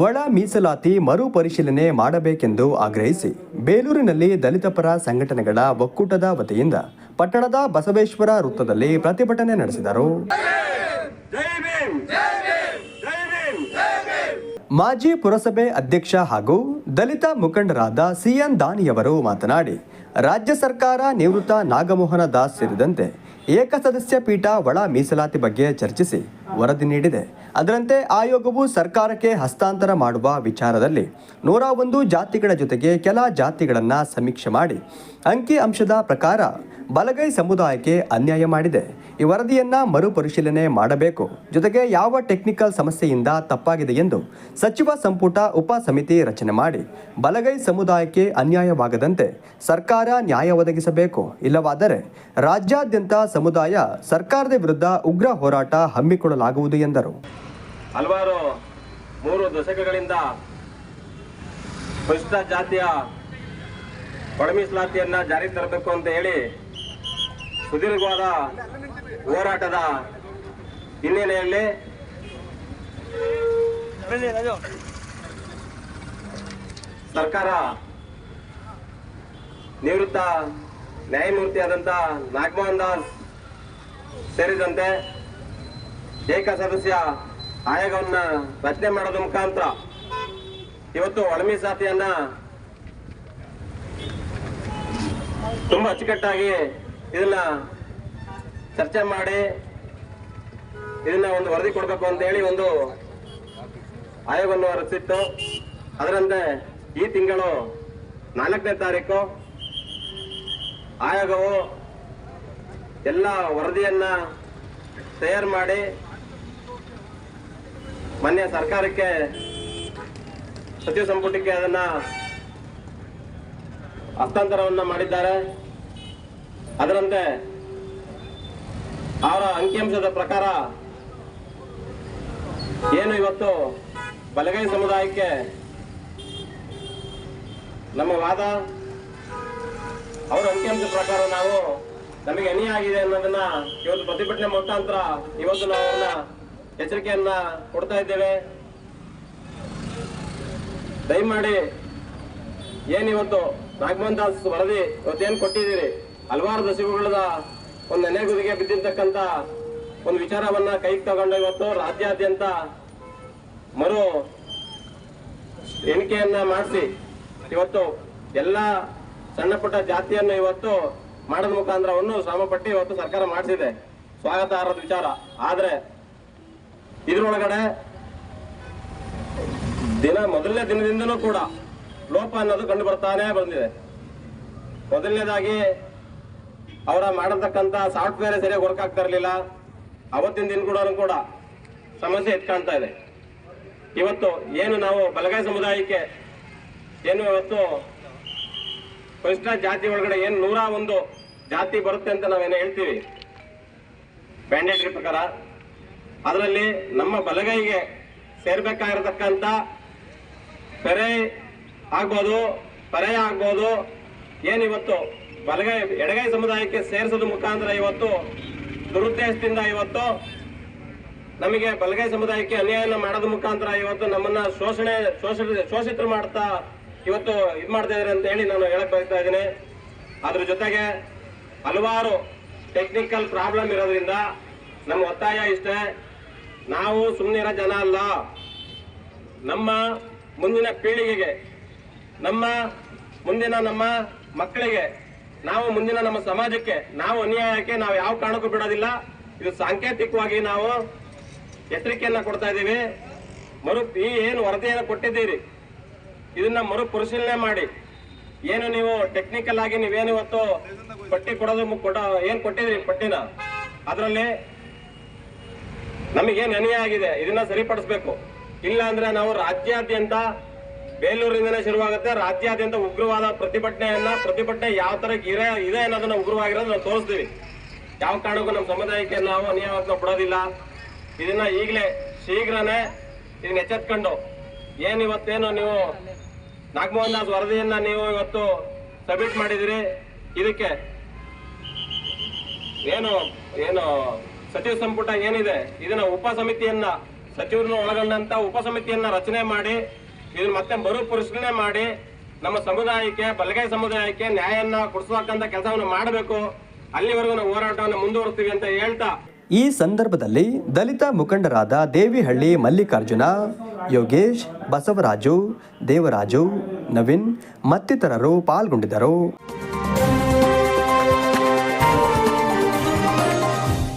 ಒಳ ಮೀಸಲಾತಿ ಮರು ಪರಿಶೀಲನೆ ಮಾಡಬೇಕೆಂದು ಆಗ್ರಹಿಸಿ ಬೇಲೂರಿನಲ್ಲಿ ದಲಿತ ಪರ ಸಂಘಟನೆಗಳ ಒಕ್ಕೂಟದ ವತಿಯಿಂದ ಪಟ್ಟಣದ ಬಸವೇಶ್ವರ ವೃತ್ತದಲ್ಲಿ ಪ್ರತಿಭಟನೆ ನಡೆಸಿದರು. ಮಾಜಿ ಪುರಸಭೆ ಅಧ್ಯಕ್ಷ ಹಾಗೂ ದಲಿತ ಮುಖಂಡರಾದ ಸಿಎನ್ ದಾನಿಯವರು ಮಾತನಾಡಿ, ರಾಜ್ಯ ಸರ್ಕಾರ ನಿವೃತ್ತ ನಾಗಮೋಹನ ದಾಸ್ ಸೇರಿದಂತೆ ಏಕಸದಸ್ಯ ಪೀಠ ಒಳ ಮೀಸಲಾತಿ ಬಗ್ಗೆ ಚರ್ಚಿಸಿ ವರದಿ ನೀಡಿದೆ. ಅದರಂತೆ ಆಯೋಗವು ಸರ್ಕಾರಕ್ಕೆ ಹಸ್ತಾಂತರ ಮಾಡುವ ವಿಚಾರದಲ್ಲಿ ನೂರ ಒಂದು ಜಾತಿಗಳ ಜೊತೆಗೆ ಕೆಲ ಜಾತಿಗಳನ್ನು ಸಮೀಕ್ಷೆ ಮಾಡಿ. ಅಂಕಿ ಅಂಶದ ಪ್ರಕಾರ ಬಲಗೈ ಸಮುದಾಯಕ್ಕೆ ಅನ್ಯಾಯ ಮಾಡಿದೆ. ಈ ವರದಿಯನ್ನ ಮರುಪರಿಶೀಲನೆ ಮಾಡಬೇಕು. ಜೊತೆಗೆ ಯಾವ ಟೆಕ್ನಿಕಲ್ ಸಮಸ್ಯೆಯಿಂದ ತಪ್ಪಾಗಿದೆ ಎಂದು ಸಚಿವ ಸಂಪುಟ ಉಪ ಸಮಿತಿ ರಚನೆ ಮಾಡಿ. ಬಲಗೈ ಸಮುದಾಯಕ್ಕೆ ಅನ್ಯಾಯವಾಗದಂತೆ ಸರ್ಕಾರ ನ್ಯಾಯ ಒದಗಿಸಬೇಕು. ಇಲ್ಲವಾದರೆ ರಾಜ್ಯಾದ್ಯಂತ ಸಮುದಾಯ ಸರ್ಕಾರದ ವಿರುದ್ಧ ಉಗ್ರ ಹೋರಾಟ ಹಮ್ಮಿಕೊಳ್ಳಲಾಗುವುದು ಎಂದರು. ಹಲವಾರು ಮೂರು ದಶಕಗಳಿಂದ ಜಾತಿಯ ಒಳ ಮೀಸಲಾತಿಯನ್ನ ಜಾರಿಗೆ ತರಬೇಕು ಅಂತ ಹೇಳಿ ಸುದೀರ್ಘವಾದ ಹೋರಾಟದ ಹಿನ್ನೆಲೆಯಲ್ಲಿ ಸರ್ಕಾರ ನಿವೃತ್ತ ನ್ಯಾಯಮೂರ್ತಿಯಾದಂಥ ನಾಗಮೋಹನ್ ದಾಸ್ ಸೇರಿದಂತೆ ಏಕ ಸದಸ್ಯ ಆಯೋಗವನ್ನ ರಚನೆ ಮಾಡೋದ ಮುಖಾಂತರ ಇವತ್ತು ಒಳ ಸಾತಿಯನ್ನು ತುಂಬಾ ಅಚ್ಚುಕಟ್ಟಾಗಿ ಇದನ್ನ ಚರ್ಚೆ ಮಾಡಿ, ಇದನ್ನ ಒಂದು ವರದಿ ಕೊಡಬೇಕು ಅಂತ ಹೇಳಿ ಒಂದು ಆಯೋಗವನ್ನು ರಚಿಸಿತ್ತು ಅದರಂತೆ ಈ ತಿಂಗಳು ನಾಲ್ಕನೇ ತಾರೀಕು ಆಯೋಗವು ಎಲ್ಲ ವರದಿಯನ್ನ ತಯಾರು ಮಾಡಿ ಮೊನ್ನೆ ಸರ್ಕಾರಕ್ಕೆ ಸಚಿವ ಸಂಪುಟಕ್ಕೆ ಅದನ್ನ ಹಸ್ತಾಂತರವನ್ನ ಮಾಡಿದ್ದಾರೆ. ಅದರಂತೆ ಅವರ ಅಂಕಿಅಂಶದ ಪ್ರಕಾರ ಏನು ಇವತ್ತು ಬಲಗೈ ಸಮುದಾಯಕ್ಕೆ ನಮ್ಮ ವಾದ ಅವರ ಅಂಕಿಅಂಶದ ಪ್ರಕಾರ ನಾವು ನಮಗೆ ಅನ್ಯಾಯ ಆಗಿದೆ ಅನ್ನೋದನ್ನ ಇವತ್ತು ಪ್ರತಿಭಟನೆ ಮುಖಾಂತರ ಇವತ್ತು ನಾವು ಅವ್ರನ್ನ ಎಚ್ಚರಿಕೆಯನ್ನ ಕೊಡ್ತಾ ಇದ್ದೇವೆ. ದಯಮಾಡಿ ಏನಿವತ್ತು ನಾಗಮೋಹನ್ ದಾಸ್ ವರದಿ ಇವತ್ತೇನು ಕೊಟ್ಟಿದ್ದೀರಿ? ಹಲವಾರು ದಶಕಗಳದ ಒಂದು ನೆನೆಗುದಿಗೆ ಬಿದ್ದಿರ್ತಕ್ಕಂತ ಒಂದು ವಿಚಾರವನ್ನ ಕೈಗೆ ತಗೊಂಡ ಇವತ್ತು ರಾಜ್ಯಾದ್ಯಂತ ಮರು ಎಣಿಕೆಯನ್ನ ಮಾಡಿಸಿ ಇವತ್ತು ಎಲ್ಲ ಸಣ್ಣ ಪುಟ್ಟ ಜಾತಿಯನ್ನು ಇವತ್ತು ಮಾಡದ ಮುಖಾಂತರವನ್ನು ಶ್ರಮ ಪಟ್ಟಿ ಇವತ್ತು ಸರ್ಕಾರ ಮಾಡಿಸಿದೆ. ಸ್ವಾಗತಾರ್ಹದ ವಿಚಾರ. ಆದ್ರೆ ಇದರೊಳಗಡೆ ದಿನ ಮೊದಲನೇ ದಿನದಿಂದನೂ ಕೂಡ ಲೋಪ ಅನ್ನೋದು ಕಂಡು ಬರ್ತಾನೆ ಬಂದಿದೆ. ಮೊದಲನೇದಾಗಿ ಅವರ ಮಾಡತಕ್ಕಂತ ಸಾಫ್ಟ್ವೇರ್ ಸರಿಯಾಗಿ ವರ್ಕ್ ಆಗ್ತಾ ಇರಲಿಲ್ಲ ಅವತ್ತಿನ ದಿನ ಕೂಡ ಕೂಡ ಸಮಸ್ಯೆ ಎತ್ಕಾಣ್ತಾ ಇದೆ. ಇವತ್ತು ಏನು ನಾವು ಬಲಗೈ ಸಮುದಾಯಕ್ಕೆ ಏನು ಇವತ್ತು ಪರಿಷ್ಠ ಜಾತಿ ಒಳಗಡೆ ಏನು ನೂರ ಒಂದು ಜಾತಿ ಬರುತ್ತೆ ಅಂತ ನಾವೇನು ಹೇಳ್ತೀವಿ? ಬ್ಯಾಂಡೇಟ್ರಿ ಪ್ರಕಾರ. ಅದರಲ್ಲಿ ನಮ್ಮ ಬಲಗೈಗೆ ಸೇರ್ಬೇಕಾಗಿರತಕ್ಕಂತ ಪೆರೆ ಆಗ್ಬೋದು ಪರೆಯ ಆಗ್ಬೋದು ಏನಿವತ್ತು ಬಲಗೈ, ಎಡಗೈ ಸಮುದಾಯಕ್ಕೆ ಸೇರಿಸೋದು ಮುಖಾಂತರ ಇವತ್ತು, ದುರುದ್ದೇಶದಿಂದ ಇವತ್ತು, ನಮಗೆ ಬಲಗೈ ಸಮುದಾಯಕ್ಕೆ ಅನ್ಯಾಯನ ಮಾಡೋದ ಮುಖಾಂತರ ಇವತ್ತು ನಮ್ಮನ್ನ ಶೋಷಣೆ ಶೋಷಿತರು ಮಾಡ್ತಾ ಇವತ್ತು ಇದು ಮಾಡ್ತಾ ಇದಾರೆ ಅಂತ ಹೇಳಿ ನಾನು ಹೇಳಕ್ ಬಯಸ್ತಾ ಇದ್ದೀನಿ. ಅದ್ರ ಜೊತೆಗೆ ಹಲವಾರು ಟೆಕ್ನಿಕಲ್ ಪ್ರಾಬ್ಲಮ್ ಇರೋದ್ರಿಂದ ನಮ್ಮ ಒತ್ತಾಯ ಇಷ್ಟೇ. ನಾವು ಸುಮ್ಮನೆ ಇರೋ ಜನ ಅಲ್ಲ. ನಮ್ಮ ಮುಂದಿನ ಪೀಳಿಗೆಗೆ, ನಮ್ಮ ಮುಂದಿನ ನಮ್ಮ ಮಕ್ಕಳಿಗೆ ನಾವು ಮುಂದಿನ ನಮ್ಮ ಸಮಾಜಕ್ಕೆ ನಾವು ಅನ್ಯಾಯಕ್ಕೆ ನಾವು ಯಾವ ಕಾರಣಕ್ಕೂ ಬಿಡೋದಿಲ್ಲ. ಇದು ಸಾಂಕೇತಿಕವಾಗಿ ನಾವು ಎಚ್ಚರಿಕೆಯನ್ನ ಕೊಡ್ತಾ ಇದ್ದೀವಿ. ಮರು ಈ ಏನು ವರದಿಯನ್ನು ಕೊಟ್ಟಿದ್ದೀರಿ. ಇದನ್ನ ಮರು ಪರಿಶೀಲನೆ ಮಾಡಿ. ಏನು ನೀವು ಟೆಕ್ನಿಕಲ್ ಆಗಿ ನೀವೇನು ಇವತ್ತು ಪಟ್ಟಿ ಕೊಡೋದು ಕೊಡ ಏನ್ ಕೊಟ್ಟಿದ್ದೀರಿ ಪಟ್ಟಿನ? ಅದರಲ್ಲಿ ನಮಗೇನು ಅನ್ಯಾಯ ಆಗಿದೆ? ಇದನ್ನ ಸರಿಪಡಿಸ್ಬೇಕು. ಇಲ್ಲ ಅಂದ್ರೆ ನಾವು ರಾಜ್ಯಾದ್ಯಂತ ಬೇಲೂರಿನಿಂದನೇ ಶುರುವಾಗುತ್ತೆ. ರಾಜ್ಯಾದ್ಯಂತ ಉಗ್ರವಾದ ಪ್ರತಿಭಟನೆಯನ್ನ, ಪ್ರತಿಭಟನೆ ಯಾವ ತರ ಇರ ಇದೆ ಅನ್ನೋದನ್ನ ಉಗ್ರವಾಗಿರೋದು ನಾವು ತೋರಿಸ್ತೀವಿ ಯಾವ ಕಾರಣಕ್ಕೂ ನಮ್ಮ ಸಮುದಾಯಕ್ಕೆ ನಾವು ಕೊಡೋದಿಲ್ಲ ಬಿಡೋದಿಲ್ಲ. ಇದನ್ನ ಈಗಲೇ ಶೀಘ್ರನೇ ಇದನ್ನ ಎಚ್ಚೆತ್ಕೊಂಡು ಏನು ಇವತ್ತೇನು ನೀವು ನಾಗಮೋಹನ್ ದಾಸ್ ವರದಿಯನ್ನ ನೀವು ಇವತ್ತು ಸಬ್ಮಿಟ್ ಮಾಡಿದಿರಿ? ಇದಕ್ಕೆ ಏನು ಏನು ಸಚಿವ ಸಂಪುಟ ಏನಿದೆ? ಇದನ್ನ ಉಪ ಸಮಿತಿಯನ್ನ, ಸಚಿವರನ್ನ ಒಳಗೊಂಡಂತ ಉಪಸಮಿತಿಯನ್ನ ರಚನೆ ಮಾಡಿ ಇದನ್ನ ಮತ್ತೆ ಮರು ಪರಿಶೀಲನೆ ಮಾಡಿ ನಮ್ಮ ಸಮುದಾಯಕ್ಕೆ, ಬಲಗೈ ಸಮುದಾಯಕ್ಕೆ ನ್ಯಾಯನ್ನ ಕೊಡಿಸುವಂತ ಕೆಲಸವನ್ನು ಮಾಡಬೇಕು. ಅಲ್ಲಿವರೆಗೂ ನಾವು ಹೋರಾಟವನ್ನು ಮುಂದುವರಿಸ್ತೀವಿ ಅಂತ ಹೇಳ್ತಾ. ಈ ಸಂದರ್ಭದಲ್ಲಿ ದಲಿತ ಮುಖಂಡರಾದ ದೇವಿಹಳ್ಳಿ, ಮಲ್ಲಿಕಾರ್ಜುನ, ಯೋಗೇಶ್, ಬಸವರಾಜು, ದೇವರಾಜು, ನವೀನ್ ಮತ್ತಿತರರು ಪಾಲ್ಗೊಂಡಿದ್ದರು.